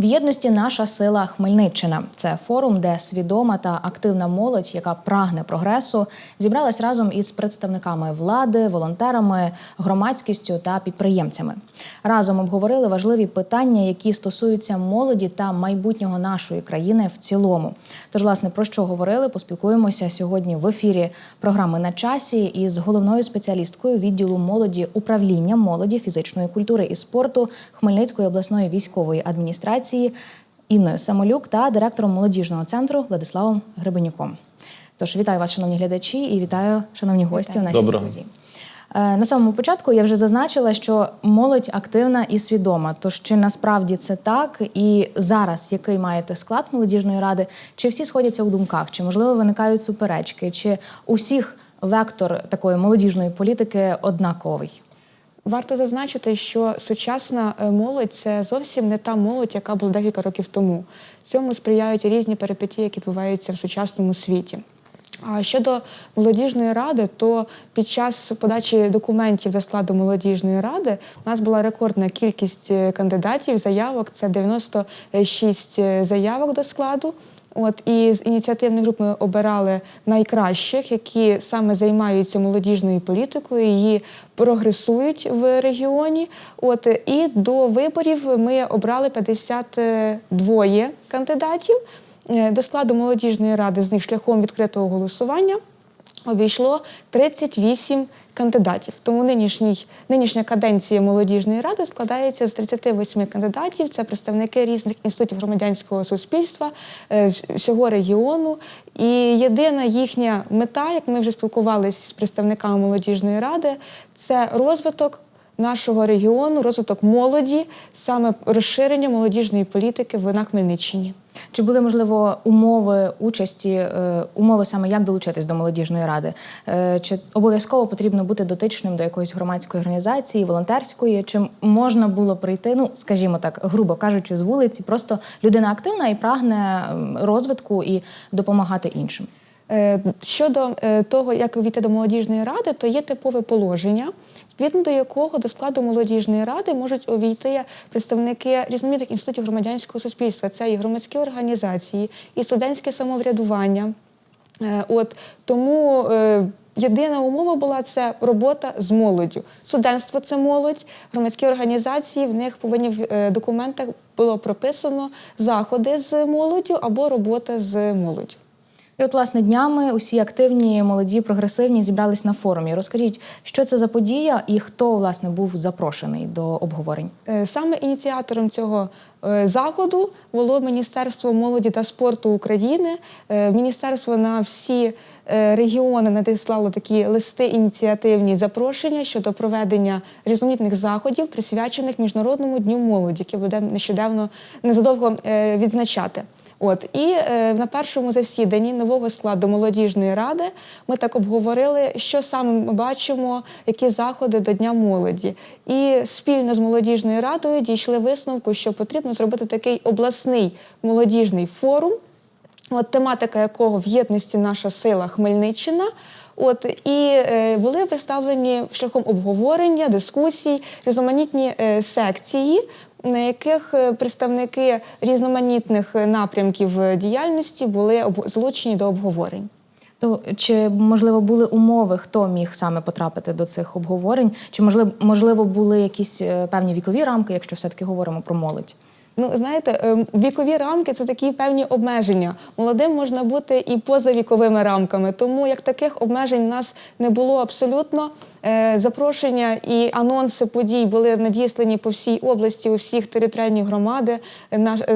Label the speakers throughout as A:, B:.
A: В єдності наша сила Хмельниччина. Це форум, де свідома та активна молодь, яка прагне прогресу, зібралась разом із представниками влади, волонтерами, громадськістю та підприємцями. Разом обговорили важливі питання, які стосуються молоді та майбутнього нашої країни в цілому. Тож, власне, про що говорили, поспілкуємося сьогодні в ефірі програми на часі із головною спеціалісткою відділу молоді управління молоді, фізичної культури і спорту Хмельницької обласної військової адміністрації Інною Самолюк та директором молодіжного центру Владиславом Гребенюком. Тож вітаю вас, шановні глядачі, і вітаю, шановні гості в нашій
B: Доброго.
A: студії. Е, На самому початку я вже зазначила, що молодь активна і свідома. Тож чи насправді це так? І зараз який маєте склад молодіжної ради? Чи всі сходяться у думках? Чи можливо виникають суперечки? Чи усіх вектор такої молодіжної політики однаковий?
C: Варто зазначити, що сучасна е, молодь це зовсім не та молодь, яка була декілька років тому. Цьому сприяють різні перипетії, які відбуваються в сучасному світі. А щодо молодіжної ради, то під час подачі документів до складу молодіжної ради у нас була рекордна кількість е, кандидатів, заявок. Це 96 е, заявок до складу. От і з ініціативних груп ми обирали найкращих, які саме займаються молодіжною політикою, її прогресують в регіоні. От і до виборів ми обрали 52 кандидатів. Е, До складу молодіжної ради з них шляхом відкритого голосування увійшло 38 кандидатів. Тому нинішній, нинішня каденція молодіжної ради складається з 38 кандидатів. Це представники різних інститутів громадянського суспільства е, всього регіону. І єдина їхня мета, як ми вже спілкувалися з представниками молодіжної ради, це розвиток нашого регіону, розвиток молоді, саме розширення молодіжної політики в на Хмельниччині.
A: Чи були можливо умови участі, е, умови саме як долучитись до молодіжної ради? Е, Чи обов'язково потрібно бути дотичним до якоїсь громадської організації, волонтерської? Чи можна було прийти, ну скажімо так, грубо кажучи, з вулиці, просто людина активна і прагне розвитку і допомагати іншим?
C: Е, Щодо того, як увійти до молодіжної ради, то є типове положення, відповідно до якого до складу молодіжної ради можуть увійти представники різноманітних інститутів громадянського суспільства. Це і громадські організації, і студентське самоврядування. Е, От тому е, єдина умова була це робота з молоддю. Студентство це молодь, громадські організації. В них повинні в е, документах було прописано заходи з молоддю або робота з молоддю.
A: І от, власне, днями усі активні, молоді, прогресивні зібрались на форумі. Розкажіть, що це за подія і хто власне був запрошений до обговорень?
C: Е, Саме ініціатором цього е, заходу було Міністерство молоді та спорту України. Е, Міністерство на всі регіони надіслало такі листи ініціативні запрошення щодо проведення різноманітних заходів, присвячених Міжнародному дню молоді, який буде нещодавно незадовго відзначати. От і е, на першому засіданні нового складу молодіжної ради ми так обговорили, що саме ми бачимо, які заходи до Дня молоді. І спільно з молодіжною радою дійшли висновку, що потрібно зробити такий обласний молодіжний форум, от тематика якого в єдності наша сила Хмельниччина. От і е, були представлені шляхом обговорення, дискусій, різноманітні е, секції, на яких е, представники різноманітних е, напрямків е, діяльності були залучені до обговорень.
A: То чи можливо були умови, хто міг саме потрапити до цих обговорень? Чи можливо, можливо були якісь певні вікові рамки, якщо все-таки говоримо про молодь?
C: Ну, знаєте, ем, вікові рамки це такі певні обмеження. Молодим можна бути і поза віковими рамками. Тому як таких обмежень у нас не було абсолютно. Е, Запрошення і анонси подій були надіслані по всій області, у всіх територіальні громади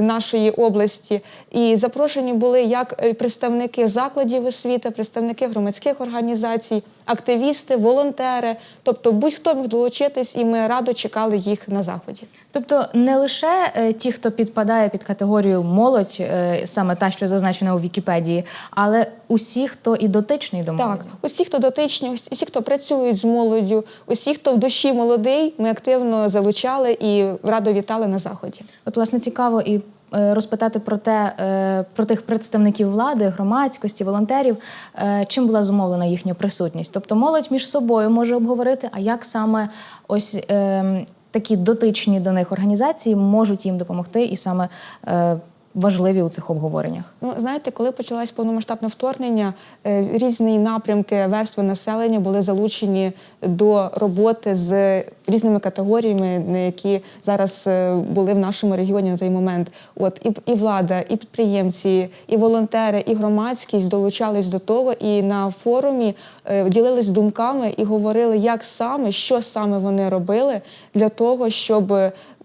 C: нашої області. І запрошені були як е, представники закладів освіти, представники громадських організацій, активісти, волонтери. Тобто будь-хто міг долучитись, і ми радо чекали їх на заході.
A: Тобто не лише е, ті, хто підпадає під категорію молодь, саме та, що зазначена у Вікіпедії, але усі, хто і дотичний до молоді.
C: Так, усі, хто дотичні, усі, хто працюють з молоддю, усі, хто в душі молодий, ми активно залучали і радо вітали на заході.
A: От, власне, цікаво і е, розпитати про те, е, про тих представників влади, громадськості, волонтерів, е, чим була зумовлена їхня присутність. Тобто молодь між собою може обговорити, а як саме ось. е, такі дотичні до них організації можуть їм допомогти і саме важливі у цих обговореннях?
C: Ну, знаєте, коли почалось повномасштабне вторгнення, е, різні напрямки верстви населення були залучені до роботи з різними категоріями, які зараз е, були в нашому регіоні на той момент. От і, і влада, і підприємці, і волонтери, і громадськість долучались до того, і на форумі е, ділились думками і говорили, як саме, що саме вони робили для того, щоб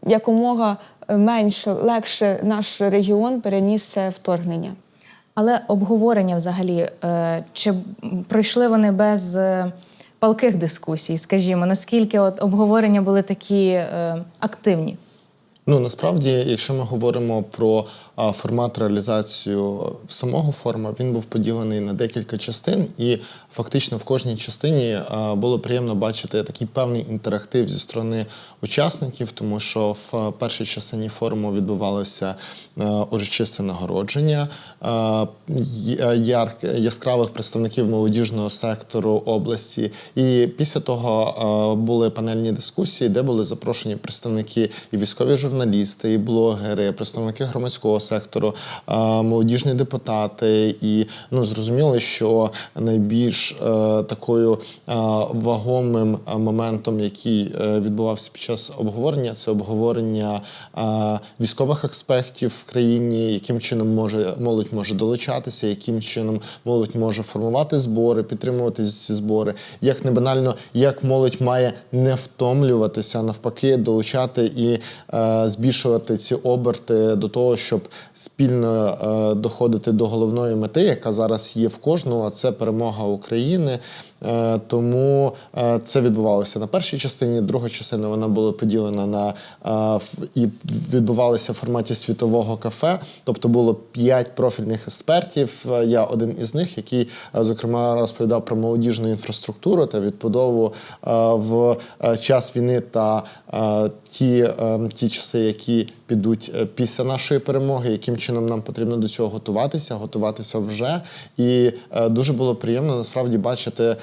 C: якомога менше легше наш регіон переніс це вторгнення.
A: Але обговорення взагалі, е, чи пройшли вони без е, палких дискусій, скажімо, наскільки от обговорення були такі е, активні?
B: Ну насправді, якщо ми говоримо про формат реалізацію самого форуму, він був поділений на декілька частин, і фактично в кожній частині було приємно бачити такий певний інтерактив зі сторони учасників, тому що в першій частині форуму відбувалося урочисте нагородження яр- яскравих представників молодіжного сектору області. І після того були панельні дискусії, де були запрошені представники і військові журналісти, і блогери, представники громадського сектору, молодіжні депутати. І ну зрозуміло, що найбільш е, такою е, вагомим моментом, який е, відбувався під час обговорення, це обговорення військових експертів в країні, яким чином може молодь може долучатися, яким чином молодь може формувати збори, підтримувати ці збори. Як не банально, як молодь має не втомлюватися, навпаки, долучати і збільшувати ці оберти до того, щоб спільно е, доходити до головної мети, яка зараз є в кожного, а це перемога України. Е, Тому е, це відбувалося на першій частині. Друга частина вона була поділена на е, і відбувалася в форматі світового кафе. Тобто було п'ять профільних експертів. Я один із них, який зокрема розповідав про молодіжну інфраструктуру та відбудову в час війни та ті, ті часи, які підуть після нашої перемоги, яким чином нам потрібно до цього готуватися, готуватися вже. І дуже було приємно насправді бачити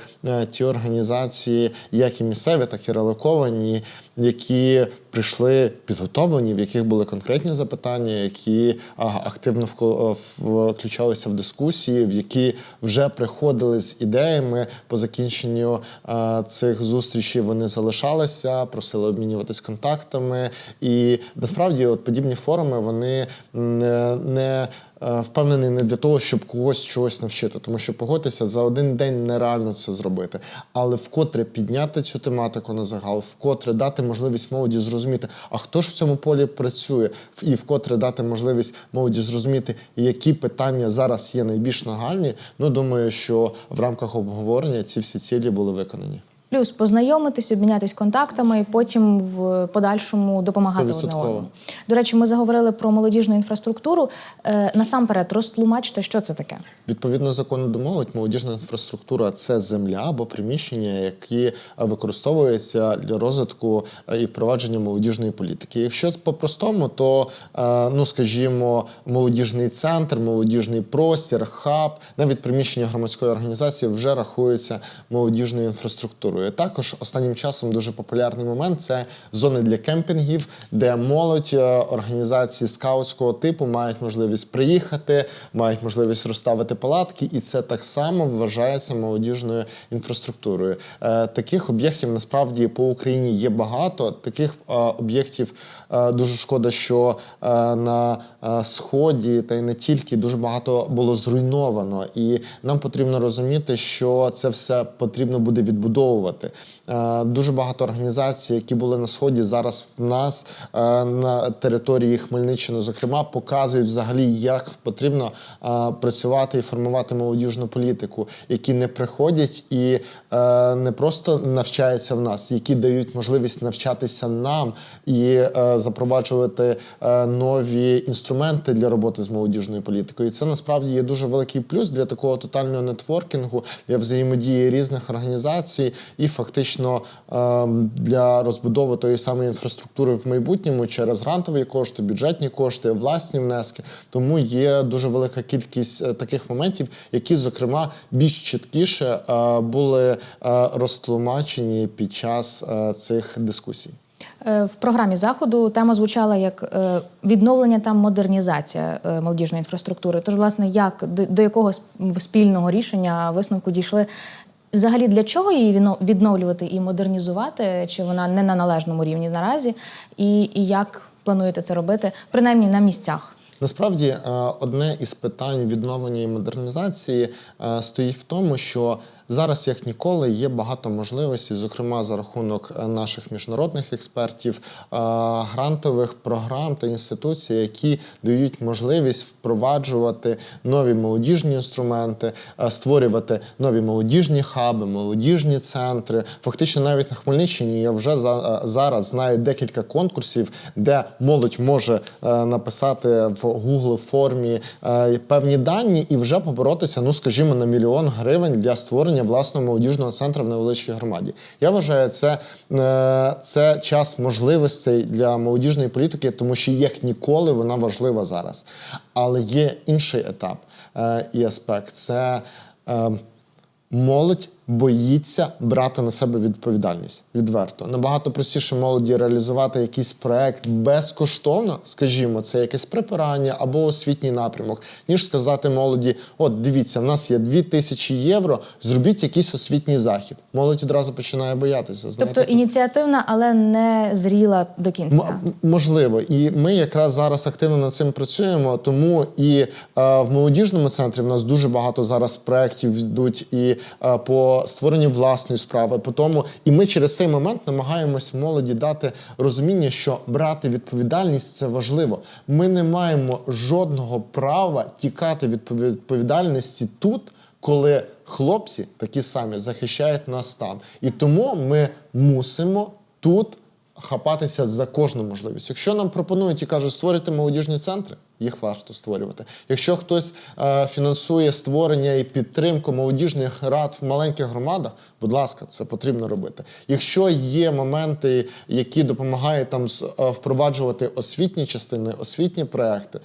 B: ті організації, як і місцеві, так і релоковані, які прийшли підготовлені, в яких були конкретні запитання, які активно е, включалися в дискусії, в які вже приходили з ідеями по закінченню е, цих зустрічей. Вони залишалися, просили обмінюватись контактами. І насправді, от подібні форуми вони не, не е, впевнений не для того, щоб когось чогось навчити, тому що погодьтеся за один день нереально це зробити. Але вкотре підняти цю тематику на загал, вкотре дати можливість молоді зрозуміти, а хто ж в цьому полі працює, і вкотре дати можливість молоді зрозуміти, які питання зараз є найбільш нагальні. Ну думаю, що в рамках обговорення ці всі цілі були виконані.
A: Плюс познайомитись, обмінятись контактами і потім в подальшому допомагати одне одному. До речі, ми заговорили про молодіжну інфраструктуру. Е, насамперед, розтлумачте, що це таке.
B: Відповідно закону до молодь, молодіжна інфраструктура це земля або приміщення, які е, використовуються для розвитку е, і впровадження молодіжної політики. Якщо по-простому, то ну скажімо, молодіжний центр, молодіжний простір, хаб, навіть приміщення громадської організації вже рахуються молодіжною інфраструктурою. Також останнім часом дуже популярний момент це зони для кемпінгів, де молодь е, організації скаутського типу мають можливість приїхати, мають можливість розставити палатки, і це так само вважається молодіжною інфраструктурою. Е, Таких об'єктів насправді по Україні є багато. Таких е, об'єктів дуже шкода, що на сході та й не тільки дуже багато було зруйновано, і нам потрібно розуміти, що це все потрібно буде відбудовувати. Е, Дуже багато організацій, які були на сході, зараз в нас е, на території Хмельниччини, зокрема, показують взагалі, як потрібно е, працювати і формувати молодіжну політику, які не приходять і не просто навчаються в нас, які дають можливість навчатися нам і запроваджувати нові інструменти для роботи з молодіжною політикою. І це насправді є дуже великий плюс для такого тотального нетворкінгу, для взаємодії різних організацій і фактично е, для розбудови тої самої інфраструктури в майбутньому через грантові кошти, бюджетні кошти, власні внески. Тому є дуже велика кількість е, таких моментів, які, зокрема, більш чіткіше е, були е, розтлумачені під час цих дискусій.
A: В програмі заходу тема звучала як відновлення та модернізація молодіжної інфраструктури. Тож, власне, як до якого спільного рішення висновку дійшли? Взагалі, для чого її відновлювати і модернізувати? Чи вона не на належному рівні наразі? І, і як плануєте це робити, принаймні на місцях?
B: Насправді, е, одне із питань відновлення і модернізації е, стоїть в тому, що зараз, як ніколи, є багато можливостей, зокрема за рахунок е, наших міжнародних експертів, е, грантових програм та інституцій, які дають можливість впроваджувати нові молодіжні інструменти, е, створювати нові молодіжні хаби, молодіжні центри. Фактично, навіть на Хмельниччині я вже за, зараз знаю декілька конкурсів, де молодь може написати в Google формі певні дані і вже поборотися, ну скажімо, на мільйон гривень для створення власного молодіжного центру в невеличкій громаді. Я вважаю, це, е, це час можливостей для молодіжної політики, тому що як ніколи вона важлива зараз. Але є інший етап е, і аспект це. е, Молодь боїться брати на себе відповідальність відверто. Набагато простіше молоді реалізувати якийсь проект безкоштовно, скажімо, це якесь припирання або освітній напрямок, ніж сказати молоді: от дивіться, в нас є 2 тисячі євро, зробіть якийсь освітній захід. Молодь одразу починає боятися. Знаєте,
A: Тобто ініціативна, але не зріла до кінця.
B: М- можливо, і ми якраз зараз активно над цим працюємо. Тому і е, в молодіжному центрі в нас дуже багато зараз проєктів йдуть і е, по створенню власної справи. По тому, і ми через цей момент намагаємось молоді дати розуміння, що брати відповідальність це важливо. Ми не маємо жодного права тікати від відповідальності тут коли хлопці такі самі захищають нас там. І тому ми мусимо тут хапатися за кожну можливість. Якщо нам пропонують і кажуть, створити молодіжні центри, їх варто створювати. Якщо хтось е, фінансує створення і підтримку молодіжних рад в маленьких громадах, будь ласка, це потрібно робити. Якщо є моменти, які допомагають там е, впроваджувати освітні частини, освітні проекти,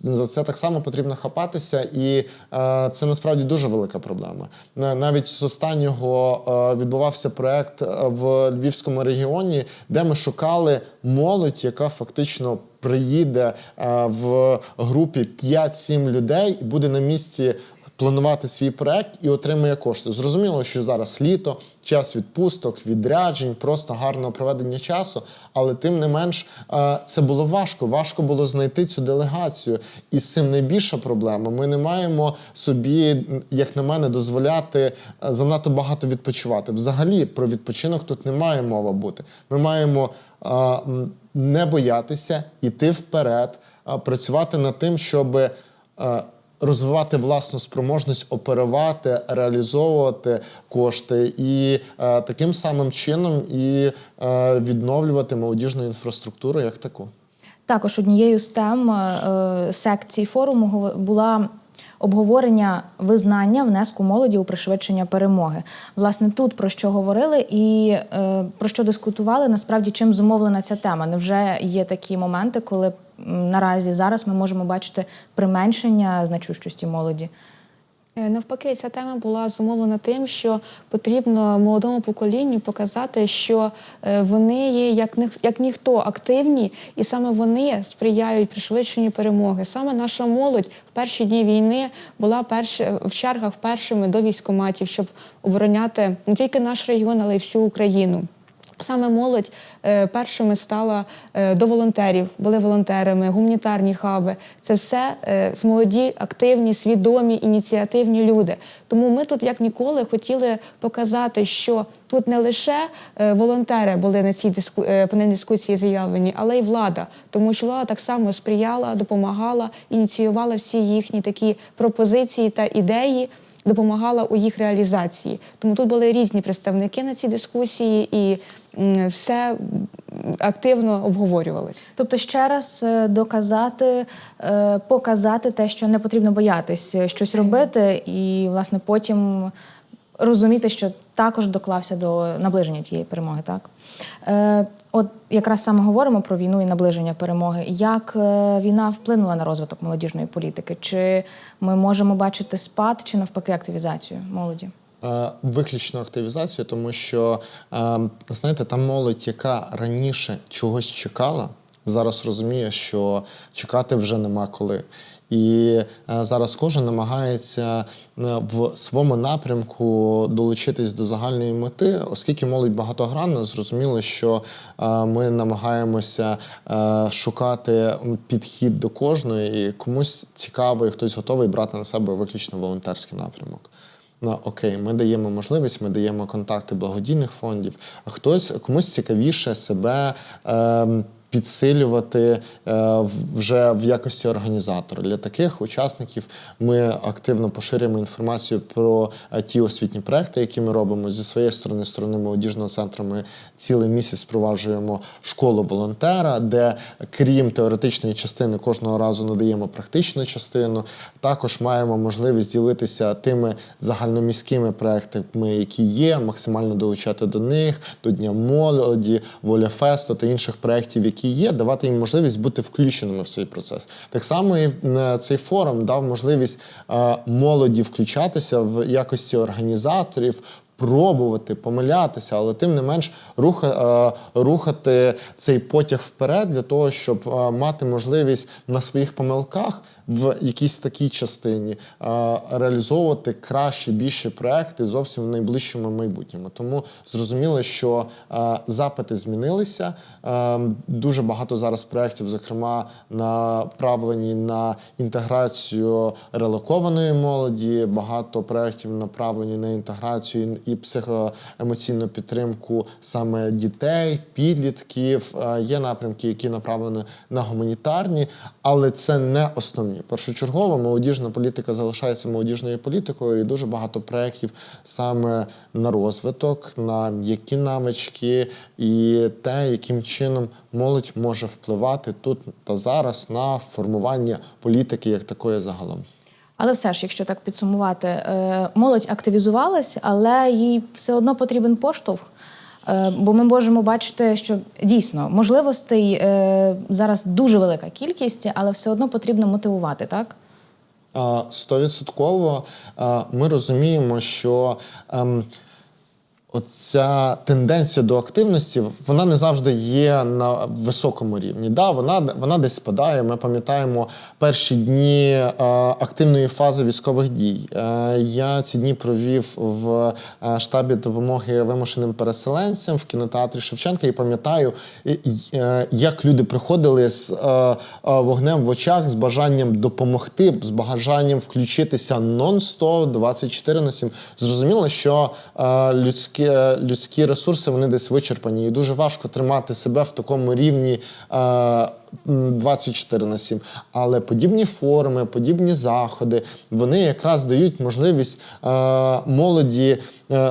B: за це так само потрібно хапатися, і е, це насправді дуже велика проблема. На- Навіть з останнього е, відбувався проект е, в Львівському регіоні, де ми шукали молодь, яка фактично приїде в групі 5-7 людей і буде на місці. Планувати свій проект і отримує кошти. Зрозуміло, що зараз літо, час відпусток, відряджень, просто гарного проведення часу. Але тим не менш, е, це було важко. Важко було знайти цю делегацію. І з цим найбільша проблема. Ми не маємо собі, як на мене, дозволяти е, занадто багато відпочивати. Взагалі про відпочинок тут не має мова бути. Ми маємо е, не боятися, іти вперед, працювати над тим, щоб. Е, розвивати власну спроможність оперувати, реалізовувати кошти і е, таким самим чином і е, відновлювати молодіжну інфраструктуру як таку.
A: Також однією з тем е, секції форуму була обговорення визнання внеску молоді у пришвидшення перемоги. Власне, тут про що говорили і е, про що дискутували, насправді чим зумовлена ця тема. Невже є такі моменти, коли наразі зараз ми можемо бачити применшення значущості молоді?
C: Е, Навпаки, ця тема була зумовлена тим, що потрібно молодому поколінню показати, що е, вони є як, ні- як ніхто активні, і саме вони сприяють пришвидшенню перемоги. Саме наша молодь в перші дні війни була перш, в чергах першими до військоматів, щоб обороняти не тільки наш регіон, але й всю Україну. Саме молодь е, першими стала е, до волонтерів, були волонтерами, гуманітарні хаби. Це все е, молоді, активні, свідомі, ініціативні люди. Тому ми тут, як ніколи, хотіли показати, що тут не лише волонтери були на цій диску, панельній дискусії заявлені, але й влада. Тому що влада так само сприяла, допомагала, ініціювала всі їхні такі пропозиції та ідеї допомагала у їх реалізації. Тому тут були різні представники на цій дискусії, і все активно обговорювалось.
A: Тобто ще раз е, доказати, е, показати те, що не потрібно боятись е, щось робити, і власне потім розуміти, що також доклався до наближення тієї перемоги. Так е, от якраз саме говоримо про війну і наближення перемоги. Як е, війна вплинула на розвиток молодіжної політики? Чи ми можемо бачити спад, чи навпаки активізацію молоді?
B: е, виключно активізацію, тому що е, знаєте, та молодь, яка раніше чогось чекала, зараз розуміє, що чекати вже нема коли. І е, зараз кожен намагається е, в своєму напрямку долучитись до загальної мети, оскільки молодь багатогранна, зрозуміло, що е, ми намагаємося е, шукати підхід до кожної, і комусь цікаво, і хтось готовий брати на себе виключно волонтерський напрямок. Ну, окей, ми даємо можливість, ми даємо контакти благодійних фондів, а хтось комусь цікавіше себе. ем, Підсилювати е, вже в якості організатора для таких учасників ми активно поширюємо інформацію про е, ті освітні проекти, які ми робимо зі своєї сторони, сторони молодіжного центру. Ми цілий місяць впроваджуємо школу волонтера, де крім теоретичної частини кожного разу надаємо практичну частину. Також маємо можливість ділитися тими загальноміськими проектами, які є, максимально долучати до них, до Дня молоді, Воля Фесту та інших проєктів, які є, давати їм можливість бути включеними в цей процес. Так само і е, цей форум дав можливість е, молоді включатися в якості організаторів. Пробувати помилятися, але тим не менш е, рухати цей потяг вперед для того, щоб мати можливість на своїх помилках в якійсь такій частині реалізовувати кращі, більші проекти зовсім в найближчому майбутньому. Тому зрозуміло, що запити змінилися. Дуже багато зараз проєктів, зокрема, направлені на інтеграцію релокованої молоді. Багато проєктів направлені на інтеграцію і психоемоційну підтримку саме дітей, підлітків. Є напрямки, які направлені на гуманітарні, але це не основні. Першочергово молодіжна політика залишається молодіжною політикою, і дуже багато проєктів саме на розвиток, на м'які навички і те, яким чином молодь може впливати тут та зараз на формування політики як такої загалом.
A: Але все ж, якщо так підсумувати, е, молодь активізувалась, але їй все одно потрібен поштовх. Е, Бо ми можемо бачити, що дійсно можливостей е, зараз дуже велика кількість, але все одно потрібно мотивувати, так?
B: Стовідсотково ми розуміємо, що ем, оця тенденція до активності вона не завжди є на високому рівні. Да, вона, вона десь спадає. Ми пам'ятаємо перші дні е, активної фази військових дій. Е, я ці дні провів в е, штабі допомоги вимушеним переселенцям в кінотеатрі Шевченка і пам'ятаю, е, як люди приходили з е, е, вогнем в очах, з бажанням допомогти, з бажанням включитися нон-стоп 24 на 7. Зрозуміло, що е, людські, е, людські ресурси вони десь вичерпані, і дуже важко тримати себе в такому рівні. Е, 24 на 7. Але подібні форми, подібні заходи, вони якраз дають можливість е, молоді е,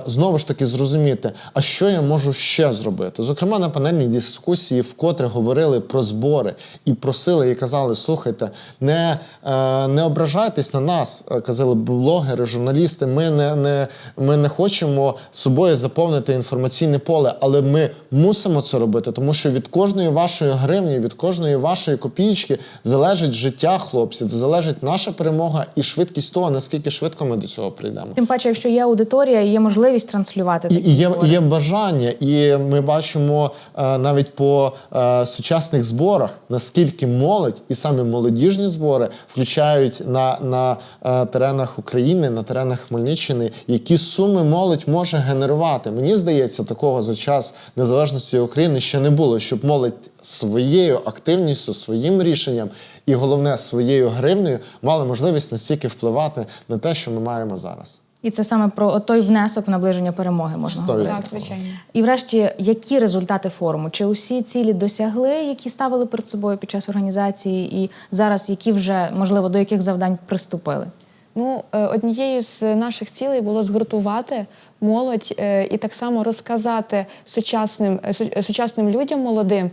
B: знову ж таки зрозуміти, а що я можу ще зробити. Зокрема, на панельній дискусії вкотре говорили про збори і просили і казали: слухайте, не, е, не ображайтесь на нас, е, казали блогери, журналісти. Ми не, не, ми не хочемо собою заповнити інформаційне поле, але ми мусимо це робити, тому що від кожної вашої гривні, від кожної вашої копійки залежить життя хлопців, залежить наша перемога і швидкість того, наскільки швидко ми до цього прийдемо.
A: Тим паче, якщо є аудиторія, є можливість транслювати такі
B: і є, є бажання, і ми бачимо е, навіть по е, сучасних зборах, наскільки молодь і саме молодіжні збори включають на, на е, теренах України, на теренах Хмельниччини, які суми молодь може генерувати. Мені здається, такого за час незалежності України ще не було, щоб молодь своєю активністю, своїм рішенням і головне своєю гривнею мала можливість настільки впливати на те, що ми маємо зараз.
A: І це саме про той внесок в наближення перемоги можна говорити.
C: Так, звичайно.
A: І врешті, які результати форуму? Чи усі цілі досягли, які ставили перед собою під час організації, і зараз які вже можливо до яких завдань приступили?
C: Ну, е, однією з наших цілей було згуртувати молодь е, і так само розказати сучасним, е, сучасним людям молодим,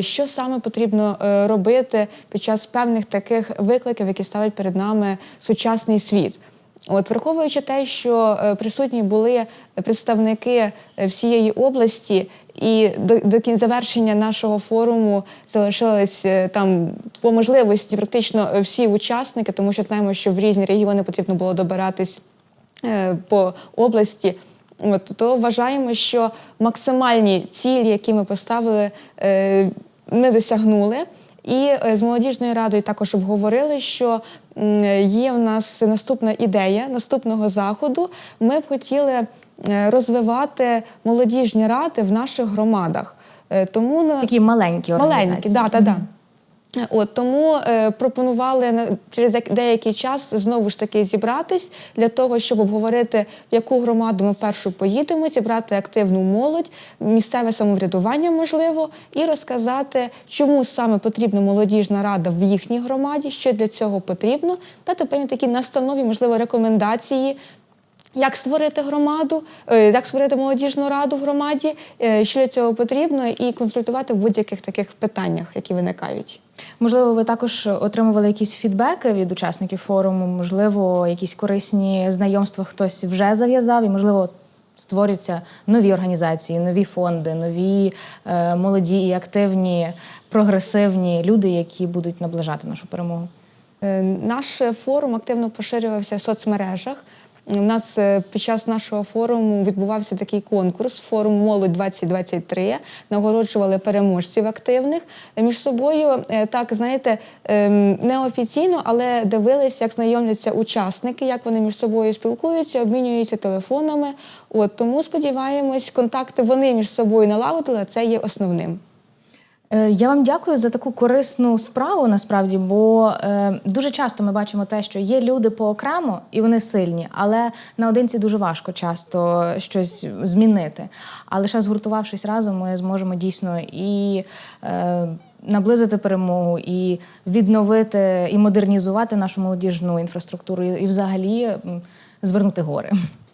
C: що саме потрібно робити під час певних таких викликів, які ставить перед нами сучасний світ. От, враховуючи те, що е, присутні були представники е, всієї області, і до, до завершення нашого форуму залишились е, там по можливості практично всі учасники, тому що знаємо, що в різні регіони потрібно було добиратись по області. От, то вважаємо, що максимальні цілі, які ми поставили, ми досягнули. І е, з молодіжною радою також обговорили, що є в нас наступна ідея наступного заходу. Ми б хотіли е, розвивати молодіжні ради в наших громадах. Е, Тому
A: Такі маленькі організації.
C: маленькі, да, да, да. От тому е, пропонували через деякий час знову ж таки зібратись для того, щоб обговорити, в яку громаду ми вперше поїдемо, зібрати активну молодь, місцеве самоврядування можливо, і розказати, чому саме потрібна молодіжна рада в їхній громаді, що для цього потрібно, дати певні такі настанові, можливо, рекомендації. Як створити громаду, е, як створити молодіжну раду в громаді, е, що для цього потрібно, і консультувати в будь-яких таких питаннях, які виникають.
A: Можливо, ви також отримували якісь фідбеки від учасників форуму, можливо, якісь корисні знайомства хтось вже зав'язав, і можливо. Створюються нові організації, нові фонди, нові е, молоді і активні, прогресивні люди, які будуть наближати нашу перемогу.
C: Е, Наш форум активно поширювався в соцмережах. У нас е, під час нашого форуму відбувався такий конкурс форум Молодь 2023 Нагороджували переможців активних між собою. е, Так знаєте, ем, неофіційно, але дивилися, як знайомляться учасники, як вони між собою спілкуються, обмінюються телефонами. От тому сподіваємось, контакти вони між собою налагодили. Це є основним.
A: Е, Я вам дякую за таку корисну справу насправді, бо е, дуже часто ми бачимо те, що є люди поокремо і вони сильні, але наодинці дуже важко часто щось змінити. А лише згуртувавшись разом, ми зможемо дійсно і е, наблизити перемогу, і відновити і модернізувати нашу молодіжну інфраструктуру, і, і взагалі звернути гори.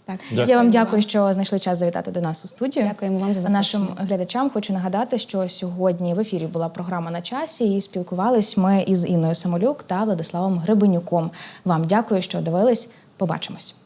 C: Так,
B: Дякую
A: Я вам дякую, що знайшли час завітати до нас у студію.
C: Дякуємо вам за
A: запрошення. Нашим глядачам хочу нагадати, що сьогодні в ефірі була програма на часі, і спілкувались ми із Інною Самолюк та Владиславом Гребенюком. Вам дякую, що дивились. Побачимось.